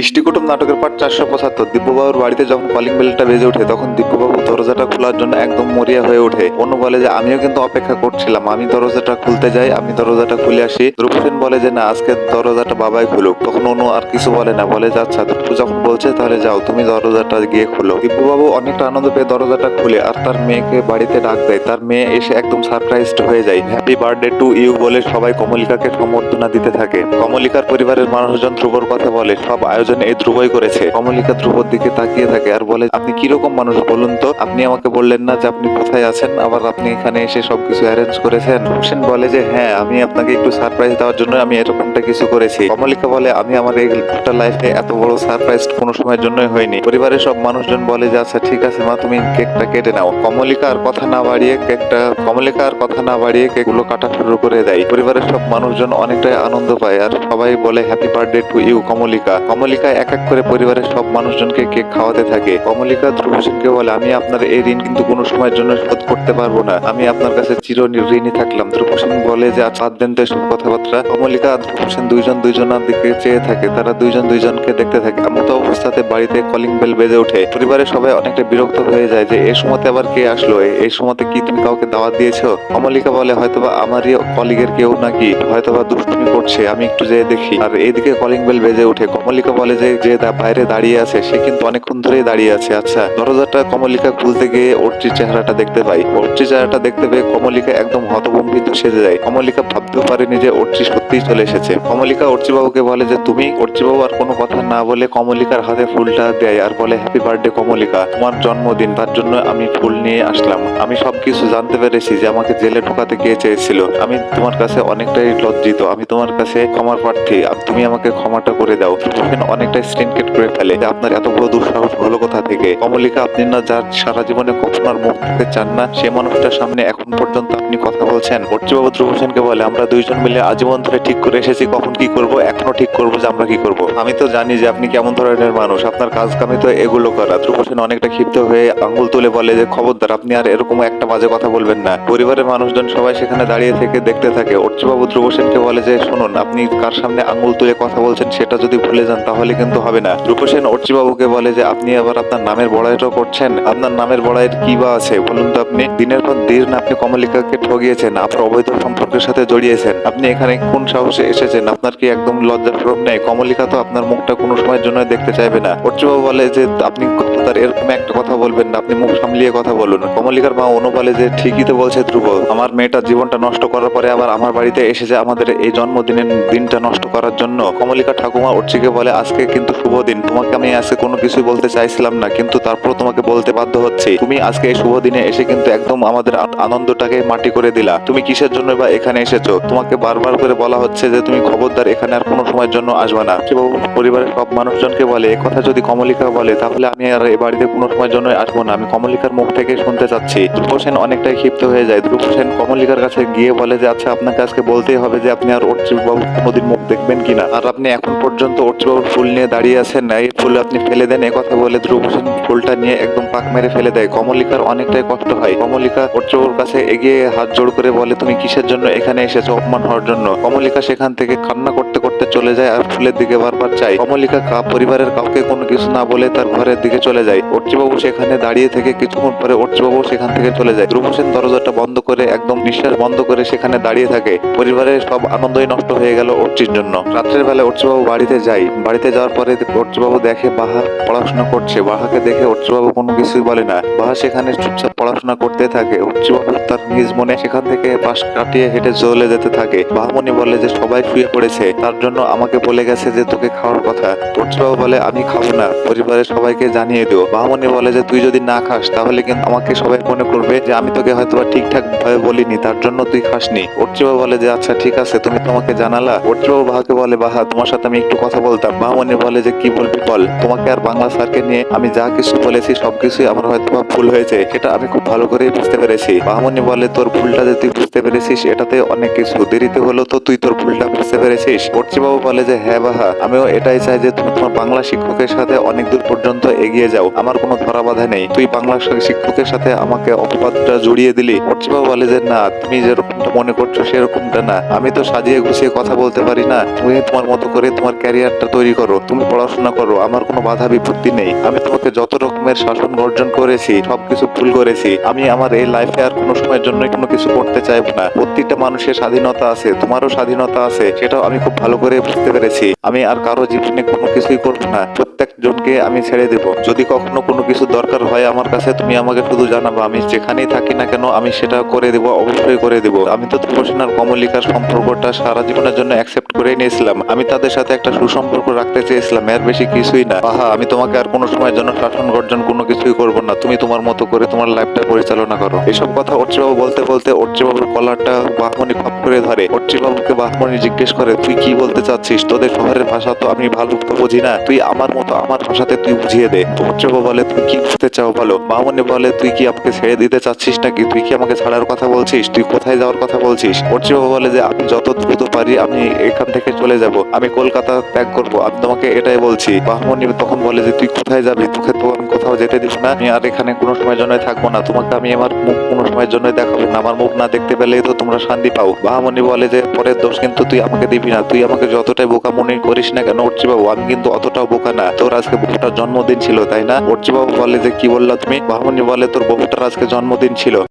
ইষ্টিকুটুম নাটকের পার্ট চারশো পঁচাত্তর। দিব্যবাবুর বাড়িতে যখন কলিং বেলটা বেজে ওঠে, তখন দিব্যবাবু দরজাটা খোলার জন্য একদম মরিয়া হয়ে ওঠে। অন্য বলে যে, আমিও কিন্তু অপেক্ষা করছিলাম। আমি দরজাটা খুলতে যাই, আমি দরজাটা খুলে আসি। দ্রুপসেন বলে যে, না, আজকে দরজাটা বাবাই খুলুক। তখন অনু আর কিছু বলে না, বলে যে আচ্ছা দ্রুপ যখন বলছে, তাহলে যাও, তুমি দরজাটা গিয়ে খুলো। দিব্যবাবু অনেকটা আনন্দ পেয়ে দরজাটা খুলে আর তার মেয়েকে বাড়িতে ডাক দেয়। তার মেয়ে এসে একদম সারপ্রাইজড হয়ে যায়। হ্যাপি বার্থডে টু ইউ বলে সবাই কমলিকাকে সম্বর্ধনা দিতে থাকে। কমলিকার পরিবারের মানুষজন ধ্রুবর কথা বলে, সব আয়োজন এই ধ্রুবই করেছে। কমলিকা ধ্রুবর দিকে তাকিয়ে থাকে আর বলে, আপনি কীরকম মানুষ বলুন তো? আপনি আমাকে বললেন না যে আপনি কোথায় আছেন? আবার আপনি এখানে এসে সবকিছু অ্যারেঞ্জ করেছেন? হোসেন বলে যে হ্যাঁ আমি আপনাকে একটু সারপ্রাইজ দেওয়ার জন্য আমি এরকমটা কিছু করেছি। কমলিকা বলে, আমি আমার এই গোটা লাইফে এত বড় সারপ্রাইজ কোনো সময়ের জন্যই হয়নি। পরিবারের সব মানুষজন বলে যে আচ্ছা ঠিক আছে মা, তুমি কেকটা কেটে নাও। কমলিকা আর কথা না বাড়িয়ে কেকটা কমলিকা আর কথা না বাড়িয়ে কেকগুলো কাটা শুরু করে দেয়। পরিবারের সব মানুষজন অনেকটাই আনন্দ পায় আর সবাই বলে happy birthday to you Kamalika. Kamalika এক এক করে পরিবারের সব মানুষজনকে কেক খাওয়াতে থাকে। কমলিকা ধ্রুব সেনকে বলে, আমি আপনার এই ঋণ কিন্তু কোনো সময়ের জন্য শোধ করতে পারব না। আমি আপনার কাছে চির ঋণী থাকলাম। ধ্রুব সেন বলে যে বাদ দেন তো এসব কথাবার্তা। কমলিকা ধ্রুব সেন দুইজন দুইজনের দিকে চেয়ে থাকে। তারা দুইজন দুইজনকে দেখতে থাকে। এমত অবস্থাতে বাড়িতে কলিং বেল বেজে ওঠে। পরিবারের সবাই অনেকটা বিরক্ত হয়ে যায় যে এই সময়তে আবার কে আসলো? এই সময়তে কি তুমি কাউকে দাওয়াত দিয়েছ? কমলিকা বলে, হয়তোবা আমারই কলিগের কেউ নাকি? হয়তোবা দুষ্টুমি করছে। আমি একটু যেয়ে দেখি। আর এইদিকে কলিং বেল বেজে ওঠে। কমলিকা বলে যে যে বাইরে দাঁড়িয়ে আছে, সে কিন্তু অনেকক্ষণ ধরেই দাঁড়িয়ে আছে। আচ্ছা দরজাটা কমলিকা খুলতে গিয়ে অর্চির চেহারাটা দেখতে পাই। অর্চির চেহারাটা দেখতে পেয়ে কমলিকা একদম হতভম্বিত সেজে যায়। কমলিকা ভাবতেও পারেনি যে অর্চি সত্যিই চলে এসেছে। কমলিকা অর্চি বাবুকে বলে যে, তুমি অর্চি বাবু আর কোনো কথা না বলে কমলিকার হাতে ফুলটা দেয় আর বলে হ্যাপি বার্থডে কমলিকা। তোমার জন্মদিন, তার জন্য আমি ফুল নিয়ে আসলাম। আমি সবকিছু জানতে পেরেছি যে আমাকে জেলে ঢোকাতে গিয়ে চেয়েছিল। আমি তোমার কাছে অনেকটাই লজ্জিত। আমি তোমার কাছে ক্ষমার প্রার্থী। তুমি আমাকে ক্ষমাটা করে দাও। তখন অনেকটাই স্ট্রেনকেট করে ফেলে। যে আপনার এত বড় দুঃসাহস হলো কোথা থেকে? কমলিকা, আপনি না যার সারা জীবনে কখনো আর মুখ দেখতে চান না, সে মানুষটার সামনে এখন পর্যন্ত আপনি কথা বলছেন। অর্চিবাবু ধ্রুব হোসেনকে বলে, আমরা দুইজন মিলে আজীবন ধরে ঠিক করে এসেছি, কখন কি করব, এখনও ঠিক করব যে আমরা কি করব? আমি তো জানি যে আপনি কেমন ধরনের মানুষ, আপনার কাজ কামে তো এগুলো করা। ধ্রুব হোসেন অনেকটা ক্ষিপ্ত হয়ে আঙ্গুল তুলে বলে যে, খবরদার, আপনি আর এরকম একটা বাজে কথা বলবেন না। পরিবারের মানুষজন সবাই সেখানে দাঁড়িয়ে থেকে দেখতে থাকে। অর্চিবাবু ধ্রুব হোসেনকে বলে যে, শুনুন, আপনি কার সামনে আঙ্গুল তুলে কথা বলছেন সেটা যদি ভুলে যান তাহলে কিন্তু হবে না। ধ্রুব হোসেন অর্চিবাবুকে বলে যে, আপনি আবার আপনার নামের বড়াইটাও করছেন। আপনার নামের বড়াইয়ের কি বা আছে, বলুন তো আপনি। দিনের পর দিন আপনি কমলিকাকে ঠগিয়েছেন, আপনার অবৈধ সম্পর্কের সাথে জড়িয়েছেন। আপনি এখানে কোন সাহসে এসেছেন? আপনার কি একদম লজ্জার প্রভাব নেই? কমলিকা তো আপনার মুখটা কোনো সময়ের জন্য দেখতে চাইবে না। অর্চিবাবু বলে যে, আপনি তার এরকম একটা কথা বলবেন না, আপনি মুখ সামলিয়ে কথা বলুন। কমলিকার মা অনু বলে যে, ঠিকই তো বলছে ধ্রুব। আমার মেয়েটা জীবনটা নষ্ট করার পরে আবার আমার বাড়িতে এসেছে আমাদের এই জন্মদিনের দিনটা নষ্ট করার জন্য, কমলিকা ঠাকুমা অর্চিকে বলে আজকে কিন্তু শুভ দিন। তোমাকে আমি আজকে কোনো কিছু বলতে চাইছিলাম না, কিন্তু তারপর তোমাকে বলতে বাধ্য হচ্ছে। তুমি আজকে এই শুভ দিনে এসে কিন্তু একদম আমাদের আনন্দটাকে মাটি করে দিলা। তুমি কিসের জন্য বা এখানে এসেছ? তোমাকে বারবার করে বলা হচ্ছে যে তুমি খবরদার, এখানে আর কোনো সময়ের জন্য আসবে না। পরিবারের সব মানুষজনকে বলে, এ কথা যদি কমলিকা বলে, তাহলে আমি আর এই বাড়িতে কোনো সময়ের জন্য আসব না। আমি কমলিকার মুখ থেকে শুনতে চাচ্ছি। ধ্রুব সেন অনেকটাই ক্ষিপ্ত হয়ে যায়। ধ্রুব সেন কমলিকার কাছে গিয়ে বলে যে আচ্ছা আপনাকে আজকে বলতেই হবে যে, আপনি আর অর্চিবাবু কোনোদিন মুখ দেখবেন কিনা? আর আপনি এখন পর্যন্ত অর্চিবাবুর ফুল নিয়ে দাঁড়িয়ে আছেন এই ফুল আপনি ফেলে দেন কথা বলে ধ্রুবসেন ফুলটা নিয়ে একদম পাক মেরে ফেলে দেয়। কমলিকার অনেকটাই কষ্ট হয়। কমলিকা অর্চবাবুর কাছে এগিয়ে হাত জোড় করে বলে, তুমি কিসের জন্য এখানে এসেছ? অপমান হওয়ার জন্য। কমলিকা সেখান থেকে কান্না করতে করতে চলে যায় আর ফুলের দিকে বারবার চাই কমলিকা কা- পরিবারের কাউকে কোনো কিছু না বলে তার ঘরের দিকে চলে যায়। অর্চিবাবু সেখানে দাঁড়িয়ে থেকে কিছুক্ষণ পরে অর্চিবাবু সেখান থেকে চলে যায়। ধ্রুব সেন দরজাটা বন্ধ করে, একদম নিঃশ্বাস বন্ধ করে সেখানে দাঁড়িয়ে থাকে। পরিবারের সব আনন্দই নষ্ট হয়ে গেল অর্চির জন্য। রাত্রের বেলা অর্চিবাবু বাড়িতে যায়। বাড়িতে যাওয়ার পরে অর্চিবাবু দেখে বাহা পড়াশোনা করছে। বাহাকে দেখে অর্চিবাবু কোনো কিছুই বলে না। বাহা সেখানে চুপচাপ পড়াশোনা করতে থাকে। অর্চিবাবু তার নিজ মনে সেখান থেকে পাশ কাটিয়ে হেঁটে চলে যেতে থাকে। বাহামণি বলে যে সবাই শুয়ে পড়েছে। তার জন্য আমাকে বলে গেছে যে তোকে খাওয়ার কথা। অর্চিবাবু বলে, আমি খাব না। পরিবারের সবাইকে জানিয়ে দিও। বাহামণি বলে যে, তুই যদি না খাস, তাহলে কিন্তু আমাকে সবাই মনে করবে যে, আমি তোকে হয়তো ঠিকঠাক ভাবে বলিনি, তার জন্য তুই খাসনি। অর্চিবাবু বলে যে আচ্ছা ঠিক আছে, তুমি তোমাকে জানালা? অর্চিবাবু বাহাকে বলে, বাহা, তোমার সাথে আমি একটু কথা বলতাম। বাহামণি বলে যে, কি বলবি বল? তোমাকে আর বাংলা স্যারকে নিয়ে আমি যা কিছু বলেছি, সবকিছুই আমার হয়তো ভুল হয়েছে। সেটা আমি খুব ভালো করেই বুঝতে পেরেছি। বাহামণি বলে, তোর ভুলটা যে তুই বুঝতে পেরেছিস, এটাতে অনেক কিছু। দেরিতে হলো তো তুই তোর ভুলটা বুঝতে পেরেছিস। বাবু বলে যে হ্যাঁ বাহা আমিও এটাই চাই যে তুমি তোমার বাংলা শিক্ষকের সাথে অনেক দূর পর্যন্ত এগিয়ে যাও। আমার কোনো ধরা বাধা নেই। তুই বাংলা শিক্ষকের সাথে আমাকে অপবাদটা জড়িয়ে দিলি। বাবু বলে যে, না, তুমি যেরকমটা মনে করছ সেরকমটা না। আমি তো সাজিয়ে গুছিয়ে কথা বলতে পারি না। তুমি তোমার মতো করে তোমার ক্যারিয়ারটা তৈরি করো। তুমি পড়াশোনা করো। আমার কোনো বাধা বিপত্তি নেই। আমি তোমাকে যত রকমের শাসন গর্জন করেছি, সবকিছু ভুল করেছি। আমি আমার এই লাইফে আর কোনো সময়ের জন্য কোনো কিছু করতে চাইব না। প্রত্যেকটা মানুষের স্বাধীনতা আছে। তোমারও স্বাধীনতা আছে। সেটাও আমি খুব ভালো করে বুঝতে পেরেছি। আমি আর কারও জীবনে কোনো কিছুই করব না। প্রত্যেক জনকে আমি ছেড়ে দেব। যদি কখনো কোনো কিছু দরকার হয় আমার কাছে, তুমি আমাকে শুধু জানাব। আমি যেখানেই থাকি না কেন, আমি সেটা করে দেবো, অবশ্যই করে দেবো। আমি তো তুলসীন আর কমলিকার সম্পর্কটা সারা জীবনের জন্য অ্যাকসেপ্ট করে নিয়েছিলাম। আমি তাদের সাথে একটা সুসম্পর্ক রাখতে চেয়েছিলাম, এর বেশি কিছুই না। আহা, আমি তোমাকে আর কোনো সময়ের জন্য শাসন গর্জন কোনো কিছুই করব না। তুমি তোমার মতো করে তোমার লাইফটা পরিচালনা করো। এসব কথা অর্চিবাবু বলতে বলতে অর্চিবাবুর কলারটা বাহমণি খপ করে ধরে। অর্চিবাবুকে বাহমণি জিজ্ঞেস করে, তুই কি বলতে চাচ্ছিস, তোদের শহরের ভাষা তো আমি ভালো তো বুঝি না। তুই আমার মতো আমার ভাষাতে তুই বুঝিয়ে দে। অর্চিবাবু বলে, তুই কি বুঝতে চাও বলো? বাহমণি বলে, তুই কি আমাকে ছেড়ে দিতে চাচ্ছিস নাকি? তুই কি আমাকে ছাড়ার কথা বলছিস? তুই কোথায় যাওয়ার কথা বলছিস? অর্চিবাবু বলে যে, আমি যত দ্রুত পারি, আমি এখান থেকে চলে যাব। আমি কলকাতা ত্যাগ করব। আমি তোমাকে এটাই বলছি। বাহমণি তখন বলে যে, তুই কোথায় যাবি? তোকে তো আমি কোথাও যেতে দিব না। আমি আর এখানে কোনো সময়ের জন্য থাকব না। তোমাকে আমি আমার মুখ কোনো সময়ের জন্য দেখাবো না। আমার মুখ না দেখতে পেলেই তো তোমরা শান্তি পাও। বাহামণি বলে যে, পরের দোষ কিন্তু তুই আমাকে দিবি না। তুই আমাকে যতটাই বোকা মনে করিস না কেন অর্চি বাবু আমি কিন্তু অতটাও বোকা না। তোর আজকে বহুটার জন্মদিন ছিল, তাই না? অর্চি বাবু বলে যে, কি বললা তুমি? বাহমনি বলে, তোর বহুটার আজকে জন্মদিন ছিল।